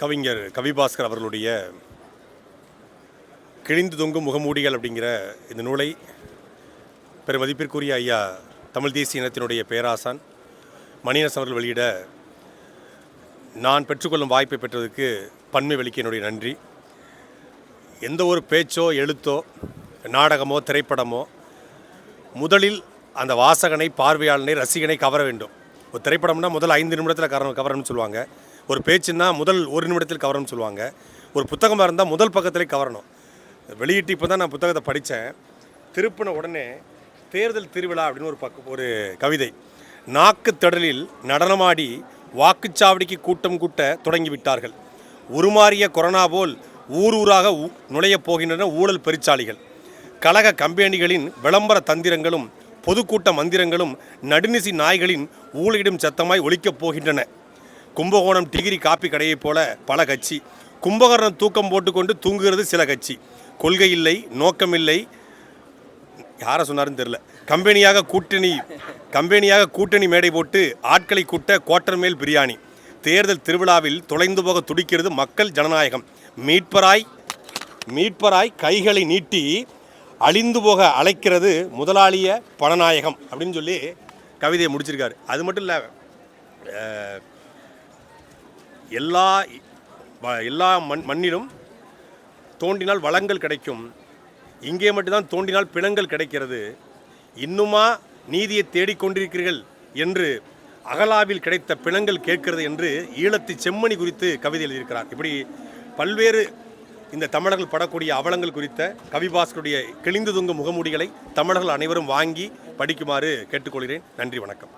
கவிஞர் கவிபாஸ்கர் அவர்களுடைய கிழிந்து தொங்கும் முகமூடிகள் அப்படிங்கிற இந்த நூலை பெருமதிப்பிற்குரிய ஐயா தமிழ் தேசிய இனத்தினுடைய பேராசான் மணியரசன் அவர்கள் வெளியிட நான் பெற்றுக்கொள்ளும் வாய்ப்பை பெற்றதுக்கு பன்மை வெளிக்கு என்னுடைய நன்றி. எந்த ஒரு பேச்சோ எழுத்தோ நாடகமோ திரைப்படமோ முதலில் அந்த வாசகனை பார்வையாளனை ரசிகனை கவர வேண்டும். ஒரு திரைப்படம்னா முதல் ஐந்து நிமிடத்தில் கவர கவரணும்னு சொல்லுவாங்க. ஒரு பேச்சுன்னா முதல் ஒரு நிமிடத்தில் கவரணும்னு சொல்லுவாங்க. ஒரு புத்தகமாக இருந்தால் முதல் பக்கத்திலே கவரணும். வெளியிட்டு இப்போ தான் நான் புத்தகத்தை படித்தேன் திருப்பின உடனே தேர்தல் திருவிழா அப்படின்னு ஒரு பக்க ஒரு கவிதை. நாக்கு திடலில் நடனமாடி வாக்குச்சாவடிக்கு கூட்டம் கூட்ட தொடங்கி விட்டார்கள். உருமாறிய கொரோனா போல் ஊர் ஊராக நுழையப் போகின்றன ஊழல் பெருச்சாளிகள். கழக கம்பெனிகளின் விளம்பர தந்திரங்களும் பொதுக்கூட்ட மந்திரங்களும் நடுநிசி நாய்களின் ஊழிடும் சத்தமாய் ஒழிக்கப் போகின்றன. கும்பகோணம் டிகிரி காப்பி கடையைப் போல பல கட்சி. கும்பகோணம் தூக்கம் போட்டுக்கொண்டு தூங்குகிறது சில கட்சி. கொள்கை இல்லை நோக்கமில்லை. யாரை சொன்னாருன்னு தெரில கம்பெனியாக கூட்டணி கம்பெனியாக கூட்டணி மேடை போட்டு ஆட்களை கூட்ட கோட்டர் மேல் பிரியாணி. தேர்தல் திருவிழாவில் தொலைந்து போக துடிக்கிறது மக்கள் ஜனநாயகம். மீட்பராய் மீட்பராய் கைகளை நீட்டி அழிந்து போக அழைக்கிறது முதலாளிய பணநாயகம் அப்படின்னு சொல்லி கவிதையை முடிச்சிருக்காரு. அது மட்டும் இல்லை எல்லா எல்லா மண் மண்ணிலும் தோண்டினால் வளங்கள் கிடைக்கும். இங்கே மட்டும்தான் தோண்டினால் பிணங்கள் கிடைக்கிறது. இன்னுமா நீதியை தேடிக்கொண்டிருக்கிறீர்கள் என்று அகலாவில் கிடைத்த பிணங்கள் கேட்கிறது என்று ஈழத்து செம்மணி குறித்து கவிதை எழுதியிருக்கிறார். இப்படி பல்வேறு இந்த தமிழர்கள் படக்கூடிய அவலங்கள் குறித்த கவிபாஸ்கருடைய கிழிந்து தொங்கும் முகமூடிகளை தமிழர்கள் அனைவரும் வாங்கி படிக்குமாறு கேட்டுக்கொள்கிறேன். நன்றி வணக்கம்.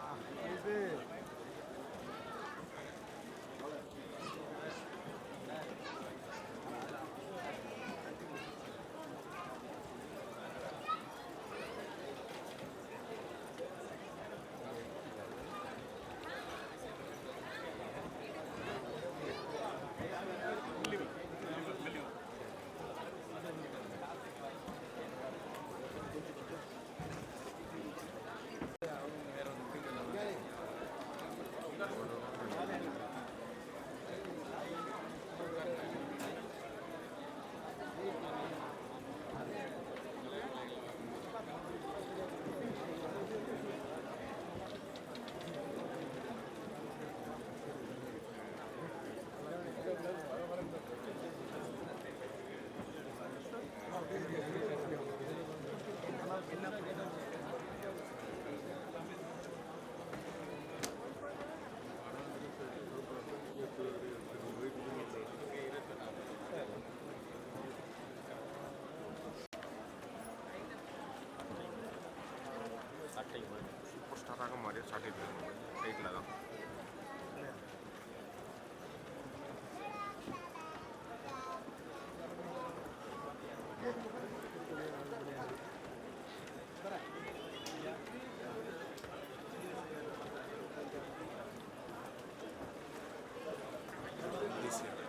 முப்பது ஸ்டாராக மாதிரி சாட்டிட்டு ரைட்டில் தான் Gracias.